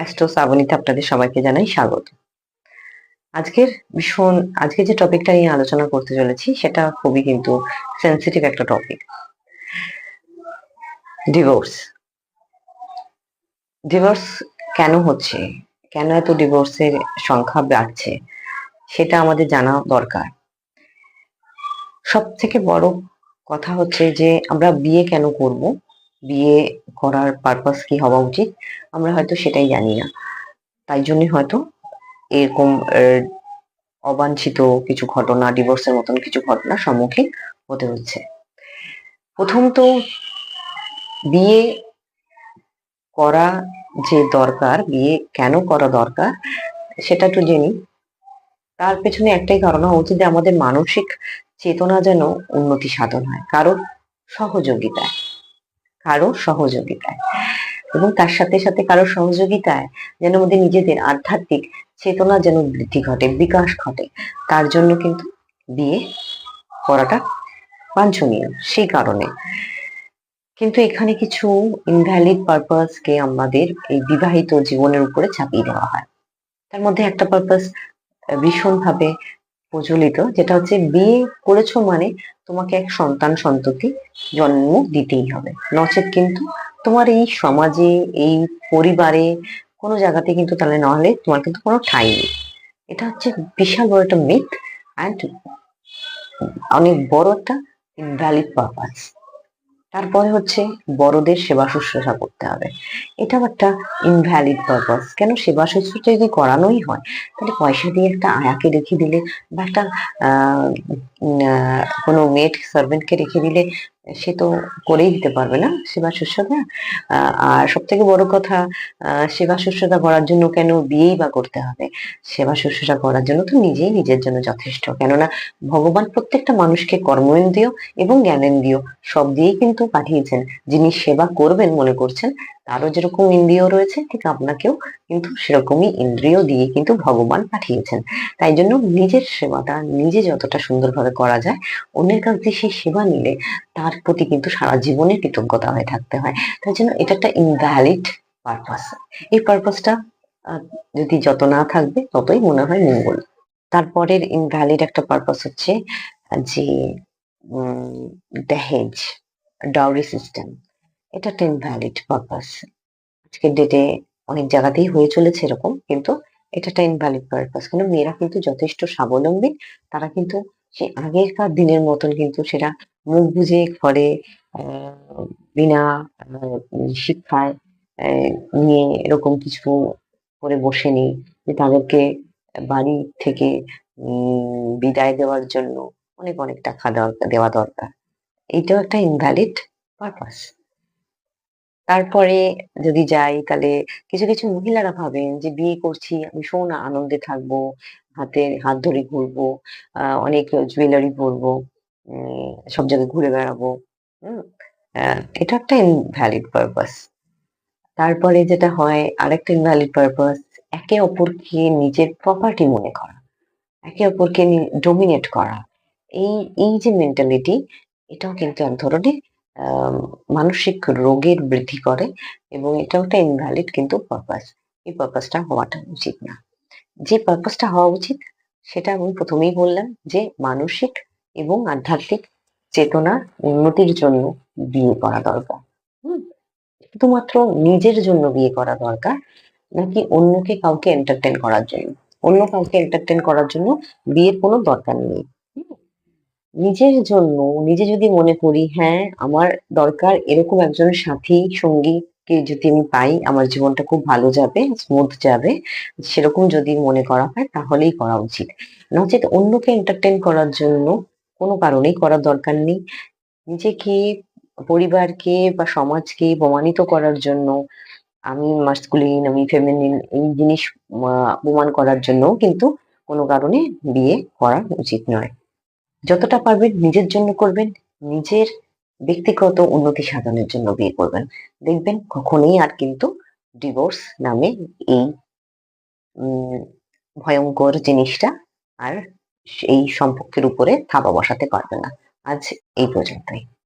Astro শ্রাবণীতে আপনাদের সবাইকে জানাই স্বাগত। আজকের ভীষণ আজকে যে টপিকটা নিয়ে আলোচনা করতে চলেছি, সেটা খুবই কিন্তু সেন্সিটিভ একটা টপিক ডিভোর্স ডিভোর্স কেন হচ্ছে? কেন এত ডিভোর্সের সংখ্যা বাড়ছে? সেটা আমাদের জানা দরকার। সব থেকে বড় কথা হচ্ছে যে আমরা বিয়ে কেন করব? বিয়ে করার পারপাস কি হওয়া উচিত? আমরা হয়তো সেটাই জানি না। তাই জন্য হয়তো এরকম অবাঞ্ছিত কিছু ঘটনা ডিভোর্সের মতন কিছু ঘটনার সম্মুখীন হতে হচ্ছে। প্রথম তো বিয়ে করা যে দরকার, বিয়ে কেন করা দরকার, সেটা একটু জেনি তার পেছনে একটাই কারণ হওয়া উচিত যে আমাদের মানসিক চেতনা যেন উন্নতি সাধন হয়, কারোর সহযোগিতায়। কারও সহযোগিতায়। এবং তার সাথে সাথে কারও সহযোগিতায় যেন আমাদের নিজেদের আধ্যাত্মিক চেতনা যেন বৃদ্ধি ঘটে, বিকাশ ঘটে, তার জন্য কিন্তু বিয়ে করাটা বাঞ্ছনীয় সেই কারণে। কিন্তু এখানে কিছু ইনভ্যালিড পারপাস কে আমাদের এই বিবাহিত জীবনের উপরে চাপিয়ে দেওয়া হয়। তার মধ্যে একটা পারপাস ভীষণভাবে প্রচলিত, যেটা হচ্ছে বিয়ে করেছ মানে তোমাকে এক সন্তান সন্ততি জন্ম দিতেই হবে। নচেত কিন্তু তোমার এই সমাজে, এই পরিবারে কোনো জায়গাতে কিন্তু তাহলে না হলে তোমার কিন্তু কোনো ঠাই নেই। এটা হচ্ছে বিশাল বড় একটা মিথ অ্যান্ড অনেক বড় একটা ইনভ্যালিড পারপাস তারপরে হচ্ছে বড়দের সেবা শুশ্রূষা করতে হবে। এটাও একটা ইনভ্যালিড পারপাস কেন সেবা শুশ্রূষা যদি করানোই হয়, তাহলে পয়সা দিয়ে একটা আয়াকে রেখে দিলে বা একটা কোনো মেড সার্ভেন্টকে রেখে দিলে সে তো করেই দিতে পারবে না, সেবা শুশ্রূষা। আর সব থেকে বড় কথা সেবা শুশ্রূষা করার জন্য কেন বিয়েই বা করতে হবে? সেবা শুশ্রূষা করার জন্য তো নিজেই নিজের জন্য যথেষ্ট। কেননা ভগবান প্রত্যেকটা মানুষকে কর্মেন্দ্রীয় এবং জ্ঞানেন্দ্রীয় সব দিয়েই কিন্তু পাঠিয়েছেন। যিনি সেবা করবেন মনে করছেন তারও যেরকম ইন্দ্রিয় রয়েছে, ঠিক আপনাকেও কিন্তু সেরকমই ইন্দ্রিয় দিয়ে কিন্তু ভগবান পাঠিয়েছেন। তাই জন্য নিজের সেবাটা, নিজে যতটা সুন্দরভাবে করা যায়, অন্যের কাছ দিয়ে সেই সেবা নিলে তার প্রতি কিন্তু সারা জীবনের কৃতজ্ঞতা হয়ে থাকতে হয়। তাই জন্য এটা একটা ইনভ্যালিড পারপাস এই পারপাসটা যদি যত না থাকবে, ততই মনে হয় মঙ্গল। তারপরের ইনভ্যালিড একটা পারপাস হচ্ছে যে দহেজ ডাউরি সিস্টেম এটা একটা ইনভ্যালিড পারপাস আজকের ডেটে অনেক জায়গাতেই হয়ে চলেছে এরকম, কিন্তু এটা একটা ইনভ্যালিড পারপাস কারণ মেয়েরা কিন্তু যথেষ্ট স্বাবলম্বী, তারা কিন্তু সে আগেরকার দিনের মতন কিন্তু সেটা মুখ বুজে ঘরে বিনা শিক্ষায় নিয়ে এরকম কিছু করে বসেনি যে তাদেরকে বাড়ি থেকে বিদায় দেওয়ার জন্য অনেক অনেক টাকা দেওয়া দরকার। এইটাও একটা ইনভ্যালিড পারপাস তারপরে যদি যাই তাহলে কিছু কিছু মহিলারা ভাবেন যে, বিয়ে করছি, আমি ভীষণ আনন্দে থাকব, হাতে হাত ধরে ঘুরবো অনেক জুয়েলারি পরবো সব জায়গায় ঘুরে বেড়াবো। হুম এটা একটা ইনভ্যালিড পারপাস তারপরে যেটা হয়, আরেকটা ইনভ্যালিড পারপাস একে অপরকে নিজের প্রপার্টি মনে করা, একে অপরকে ডোমিনেট করা। এই এই যে মেন্টালিটি এটাও কিন্তু এক ধরনের মানসিক রোগের বৃদ্ধি করে এবং এটাও একটা ইনভ্যালিড কিন্তু পারপাস এই পারপাসটা হওয়াটা উচিত না। যে পারপাসটা হওয়া উচিত, সেটা আমি প্রথমেই বললাম যে মানসিক এবং আধ্যাত্মিক চেতনার উন্নতির জন্য বিয়ে করা দরকার। শুধুমাত্র নিজের জন্য বিয়ে করা দরকার, নাকি অন্যকে কাউকে এন্টারটেন করার জন্য? অন্য কাউকে এন্টারটেন করার জন্য বিয়ের কোনো দরকার নেই? নিজের জন্য, নিজে যদি মনে করি হ্যাঁ আমার দরকার এরকম একজন সাথী সঙ্গী কে যদি আমি পাই, আমার জীবনটা খুব ভালো যাবে স্মুথ যাবে, সেরকম যদি মনে করা হয়, তাহলেই করা উচিত। নচেত অন্যকে এন্টারটেন করার জন্য কোনো কারণেই করার দরকার নেই। নিজেকে, পরিবারকে বা সমাজকে প্রমাণিত করার জন্য, আমি মাস্কুলিন আমি ফেমিনিন এই জিনিস প্রমাণ করার জন্য কিন্তু কোনো কারণে বিয়ে করা উচিত নয়। যতটা পারবেন নিজের জন্য করবেন, নিজের ব্যক্তিগত উন্নতি সাধনের জন্য বিয়ে করবেন। দেখবেন কখনোই আর কিন্তু ডিভোর্স নামে এই ভয়ঙ্কর জিনিসটা আর এই সম্পর্কের উপরে থাবা বসাতে পারবে না। আজ এই পর্যন্তই।